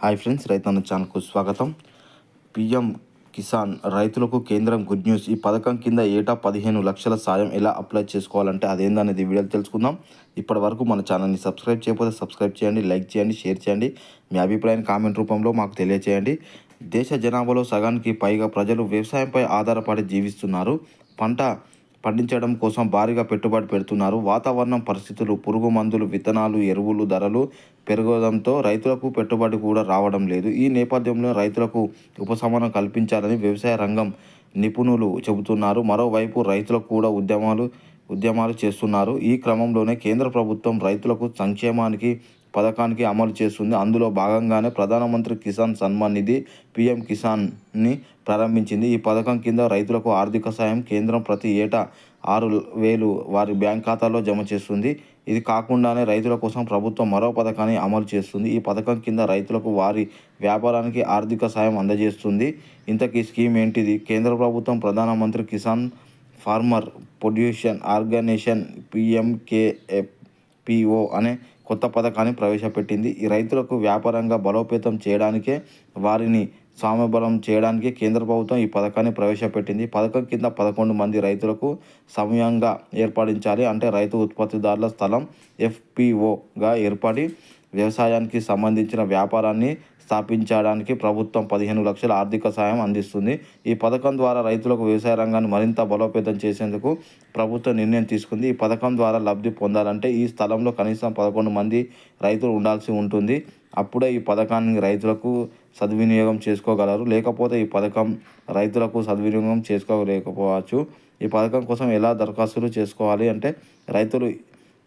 Hi friends రైతన్న ఛానల్కు స్వాగతం. పిఎం కిసాన్ రైతులకు కేంద్రం గుడ్ న్యూస్. ఈ పథకం కింద ఏటా పదిహేను లక్షల సాయం ఎలా అప్లై చేసుకోవాలంటే అదేందనేది అనేది వీడియో తెలుసుకుందాం. ఇప్పటి వరకు మన ఛానల్ని సబ్స్క్రైబ్ చేయకపోతే సబ్స్క్రైబ్ చేయండి లైక్ చేయండి షేర్ చేయండి. మీ అభిప్రాయాన్ని కామెంట్ రూపంలో మాకు తెలియచేయండి. దేశ జనాభాలో సగానికి పైగా ప్రజలు వ్యవసాయంపై ఆధారపడి జీవిస్తున్నారు. పంట పండించడం కోసం భారీగా పెట్టుబడి పెడుతున్నారు. వాతావరణం పరిస్థితులు పురుగు మందులు విత్తనాలు ఎరువులు ధరలు పెరగడంతో రైతులకు పెట్టుబడి కూడా రావడం లేదు. ఈ నేపథ్యంలో రైతులకు ఉపశమనం కల్పించాలని వ్యవసాయ రంగం నిపుణులు చెబుతున్నారు. మరోవైపు రైతులకు కూడా ఉద్యమాలు ఉద్యమాలు చేస్తున్నారు. ఈ క్రమంలోనే కేంద్ర ప్రభుత్వం రైతులకు సంక్షేమానికి పథకానికి అమలు చేస్తుంది. అందులో భాగంగానే ప్రధానమంత్రి కిసాన్ సన్మాన్ నిధి పిఎం కిసాన్ని ప్రారంభించింది. ఈ పథకం కింద రైతులకు ఆర్థిక సాయం కేంద్రం ప్రతి ఏటా ఆరు వేలు వారి బ్యాంక్ ఖాతాలో జమ చేస్తుంది. ఇది కాకుండానే రైతుల కోసం ప్రభుత్వం మరో పథకాన్ని అమలు చేస్తుంది. ఈ పథకం కింద రైతులకు వారి వ్యాపారానికి ఆర్థిక సాయం అందజేస్తుంది. ఇంతకీ స్కీమ్ ఏంటిది? కేంద్ర ప్రభుత్వం Pradhan Mantri Kisan farmer production organisation PMKFPO అనే కొత్త పథకాన్ని ప్రవేశపెట్టింది. ఈ రైతులకు వ్యాపారంగా బలోపేతం చేయడానికే వారిని స్వామిబలం చేయడానికి కేంద్ర ప్రభుత్వం ఈ పథకాన్ని ప్రవేశపెట్టింది. పథకం కింద పదకొండు మంది రైతులకు సమయంగా ఏర్పడించాలి అంటే రైతు ఉత్పత్తిదారుల స్థలం ఎఫ్పిఓగా ఏర్పడి వ్యవసాయానికి సంబంధించిన వ్యాపారాన్ని స్థాపించడానికి ప్రభుత్వం పదిహేను లక్షల ఆర్థిక సాయం అందిస్తుంది. ఈ పథకం ద్వారా రైతులకు వ్యవసాయ రంగాన్ని మరింత బలోపేతం చేసేందుకు ప్రభుత్వం నిర్ణయం తీసుకుంది. ఈ పథకం ద్వారా లబ్ధి పొందాలంటే ఈ స్థలంలో కనీసం పదకొండు మంది రైతులు ఉండాల్సి ఉంటుంది. అప్పుడే ఈ పథకాన్ని రైతులకు సద్వినియోగం చేసుకోగలరు. లేకపోతే ఈ పథకం రైతులకు సద్వినియోగం చేసుకోలేకపోవచ్చు. ఈ పథకం కోసం ఎలా దరఖాస్తులు చేసుకోవాలి అంటే రైతులు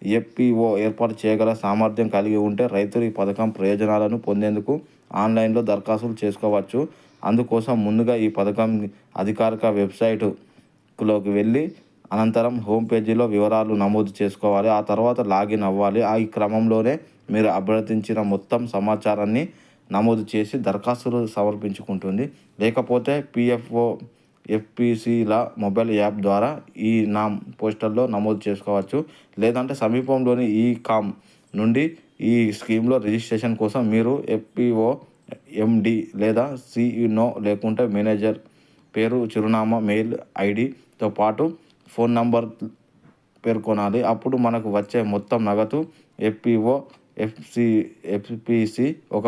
ఎఫ్పిఓ ఏర్పాటు చేయగల సామర్థ్యం కలిగి ఉంటే రైతులు ఈ పథకం ప్రయోజనాలను పొందేందుకు ఆన్లైన్లో దరఖాస్తులు చేసుకోవచ్చు. అందుకోసం ముందుగా ఈ పథకం అధికారిక వెబ్సైటులోకి వెళ్ళి అనంతరం హోమ్ పేజీలో వివరాలు నమోదు చేసుకోవాలి. ఆ తర్వాత లాగిన్ అవ్వాలి. ఆ ఈ క్రమంలోనే మీరు అభ్యర్థించిన మొత్తం సమాచారాన్ని నమోదు చేసి దరఖాస్తులు సమర్పించుకుంటుంది. లేకపోతే పిఎఫ్ఓ ఎఫ్పిసిల మొబైల్ యాప్ ద్వారా ఈ నా పోస్టల్లో నమోదు చేసుకోవచ్చు. లేదంటే సమీపంలోని ఈ కామ్ నుండి ఈ స్కీమ్లో రిజిస్ట్రేషన్ కోసం మీరు ఎఫ్పిఓ ఎండి లేదా సిఇనో లేకుంటే మేనేజర్ పేరు చిరునామా మెయిల్ ఐడితో పాటు ఫోన్ నంబర్ పేర్కొనాలి. అప్పుడు మనకు వచ్చే మొత్తం నగదు ఎఫ్పిఓ ఎఫ్సి ఎఫ్పిసి ఒక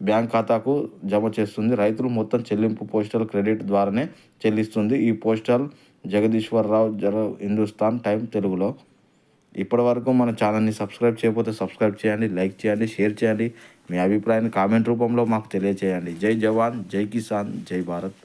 బ్యాంక్ ఖాతాకు జమ చేస్తుంది. రైతులు మొత్తం చెల్లింపు పోస్టల్ క్రెడిట్ ద్వారానే చెల్లిస్తుంది. ఈ పోస్టల్ జగదీశ్వరరావు జర హిందుస్థాన్ టైం తెలుగులో. ఇప్పటివరకు మన ఛానల్ని సబ్స్క్రైబ్ చేయకపోతే సబ్స్క్రైబ్ చేయండి లైక్ చేయండి షేర్ చేయండి. మీ అభిప్రాయాన్ని కామెంట్ రూపంలో మాకు తెలియజేయండి జై జవాన్ జై కిసాన్ జై భారత్.